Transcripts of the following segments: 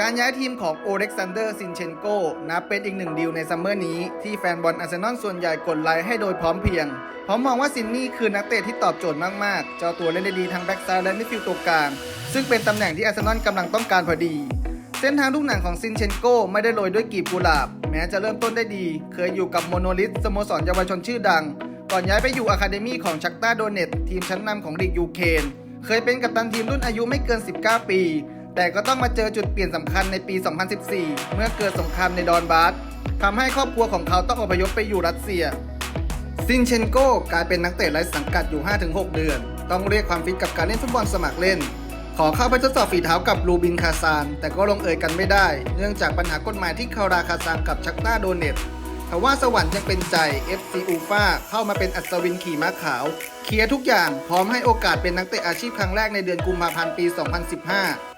การย้ายทีมของโอเล็กซานเดอร์ซินเชนโกนับเป็นอีกหนึ่งดีลในซัมเมอร์นี้ ที่แฟนบอลอาร์เซนอลส่วนใหญ่กดไลค์ให้โดยพร้อมเพียง เพราะมองว่าซินนี่คือนักเตะที่ตอบโจทย์มาก ๆ เจ้าตัวเล่นได้ดีทั้งแบ็กซ้ายและมิดฟิลด์ตัวกลาง ซึ่งเป็นตำแหน่งที่อาร์เซนอลกำลังต้องการพอดี เส้นทางลูกหนังของซินเชนโกไม่ได้โรยด้วยกีบกุหลาบ แม้จะเริ่มต้นได้ดี เคยอยู่กับโมโนลิสสโมสรเยาวชนชื่อดัง ก่อนย้ายไปอยู่อะคาเดมี่ของชักตาโดเนตทีมชั้นนำของลีกยูเครนเคยเป็นกัปตันทีมรุ่นอายุไม่เกิน 19 ปี แต่ก็ต้องมาเจอจุดเปลี่ยนสำคัญในปี 2014 เมื่อเกิดสงครามในดอนบาสทำให้ครอบครัวของเขาต้องอพยพไปอยู่รัสเซีย ซินเชนโกกลายเป็นนักเตะไร้สังกัดอยู่ 5-6 เดือน ต้องเรียกความฟิตกับการเล่นฟุตบอลสมัครเล่น ขอเข้าไปทดสอบฝีเท้ากับลูบินคาซาน แต่ก็ลงเอยกันไม่ได้ เนื่องจากปัญหากฎหมายที่คาราคาซานกับชักต้าโดเนตทว่าสวรรค์ยังเป็นใจ FC อูฟาเข้ามาเป็นอัศวินขี่ม้าขาว เคลียร์ทุกอย่างพร้อมให้โอกาสเป็นนักเตะอาชีพครั้งแรกในเดือนกุมภาพันธ์ปี 2015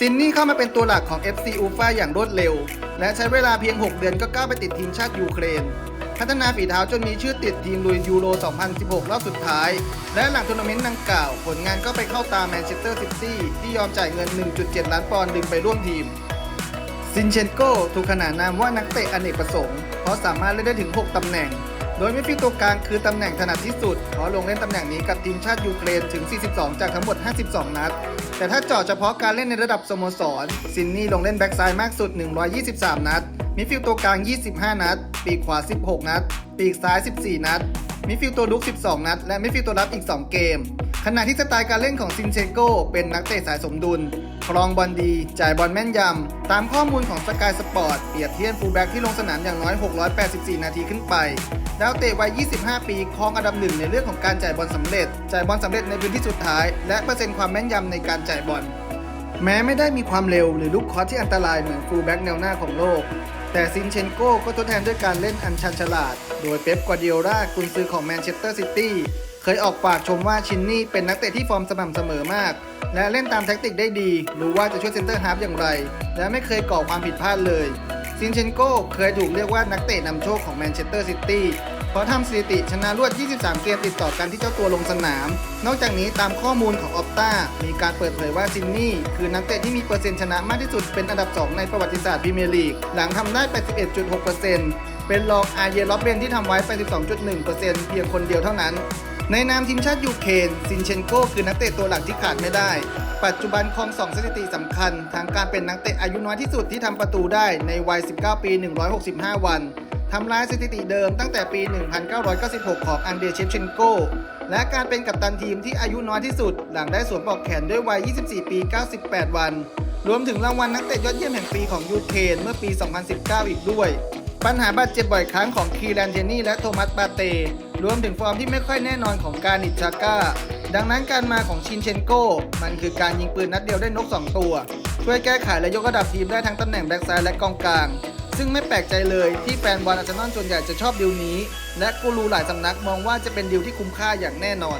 ซินนี่เข้ามาเป็นตัวหลักของ FC อูฟาอย่างรวดเร็ว และใช้เวลาเพียง 6 เดือนก็ก้าวไปติดทีมชาติยูเครน พัฒนาฝีเท้าจนมีชื่อติดทีมลุยยูโร 2016 รอบสุดท้าย และหลังทัวร์นาเมนต์ดังกล่าว ผลงานก็ไปเข้าตาแมนเชสเตอร์ซิตี้ที่ยอมจ่ายเงิน 1.7 ล้านปอนด์ดึงไปร่วมทีม ซินเชนโกถูกขนานนามว่านักเตะอเนกประสงค์เพราะสามารถเล่นได้ถึง 6 ตำแหน่ง โดยมิดฟิลด์ตัวกลางคือตำแหน่งถนัดที่สุดเพราะลงเล่นตำแหน่งนี้กับทีมชาติยูเครนถึง 42 จากทั้งหมด 52 นัด แต่ถ้าเจาะเฉพาะการเล่นในระดับสโมสร ซินนี่ลงเล่นแบ็กซ้ายมากสุด 123 นัด มิดฟิลด์ตัวกลาง 25 นัด ปีกขวา 16 นัด ปีกซ้าย 14 นัด มิดฟิลด์ตัวลุก 12 นัด และมิดฟิลด์ตัวรับอีก 2 เกม ขณะที่สไตล์การเล่นของซินเชโกเป็นนักเตะสายสมดุล ครองบอลดี จ่ายบอลแม่นยำ ตามข้อมูลของสกายสปอร์ตเปรียบเทียบฟูลแบ็กที่ลงสนามอย่างน้อย 684 นาทีขึ้นไป ดาวเตะวัย 25 ปี ครองอันดับหนึ่งในเรื่องของการจ่ายบอลสำเร็จ จ่ายบอลสำเร็จในพื้นที่สุดท้าย และเปอร์เซ็นต์ความแม่นยำในการจ่ายบอล แม้ไม่ได้มีความเร็วหรือลูกคอร์สที่อันตรายเหมือนฟูลแบ็กแนวหน้าของโลก แต่ซินเชนโกก็ทดแทนด้วยการเล่นอันชันฉลาด โดยเป๊ปกวาร์ดิโอลากุนซือของแมนเชสเตอร์ซิตี้เคยออกปากชมว่าชินนี่เป็นนักเตะที่ฟอร์มสม่ำเสมอมาก และเล่นตามแท็กติกได้ดี รู้ว่าจะช่วยเซนเตอร์ฮาร์ฟอย่างไร และไม่เคยก่อความผิดพลาดเลยซินเชนโกเคยถูกเรียกว่านักเตะนำโชคของแมนเชสเตอร์ซิตี้ ราะทำสถิติชนะรวด 23 เกมติดต่อกันที่เจ้าตัวลงสนาม นอกจากนี้ตามข้อมูลของออปตามีการเปิดเผยว่าซินนี่ คือนักเตะที่มีเปอร์เซ็นต์ชนะมากที่สุดเป็นอันดับ 2 ในประวัติศาสตร์พรีเมียร์ลีก หลังทำได้ 81.6%เป็นรองอาเยล็อบเบนที่ทำไว้ 82.1%เพียงคนเดียวเท่านั้นในนามทีมชาติยูเครนซินเชนโกคือนักเตะตัวหลักที่ขาดไม่ได้ ปัจจุบันครองสองสถิติสำคัญทั้งการเป็นนักเตะอายุน้อยที่สุดที่ทำประตูได้ในวัย 19 ปี 165 วัน ทำลายสถิติเดิมตั้งแต่ปี 1996 ของอันเดรเชฟเชนโก และการเป็นกัปตันทีมที่อายุน้อยที่สุด หลังได้สวมปลอกแขนด้วยวัย 24 ปี 98 วัน รวมถึงรางวัลนักเตะยอดเยี่ยมแห่งปีของยูเครนเมื่อปี 2019 อีกด้วย ปัญหาบาดเจ็บบ่อยครั้งของคีแลนเทนี่และโทมัสบาเต รวมถึงฟอร์มที่ไม่ค่อยแน่นอนของการิชาก้า ดังนั้นการมาของชินเชนโก มันคือการยิงปืนนัดเดียวได้นก 2 ตัว ช่วยแก้ไขและยกระดับทีมได้ทั้งตำแหน่งแบ็กซ้ายและกองกลาง ซึ่งไม่แปลกใจเลยที่แฟนบอลอาร์เซนอลส่วนใหญ่จะชอบดีลนี้ และกูรูหลายสำนักมองว่าจะเป็นดีลที่คุ้มค่าอย่างแน่นอน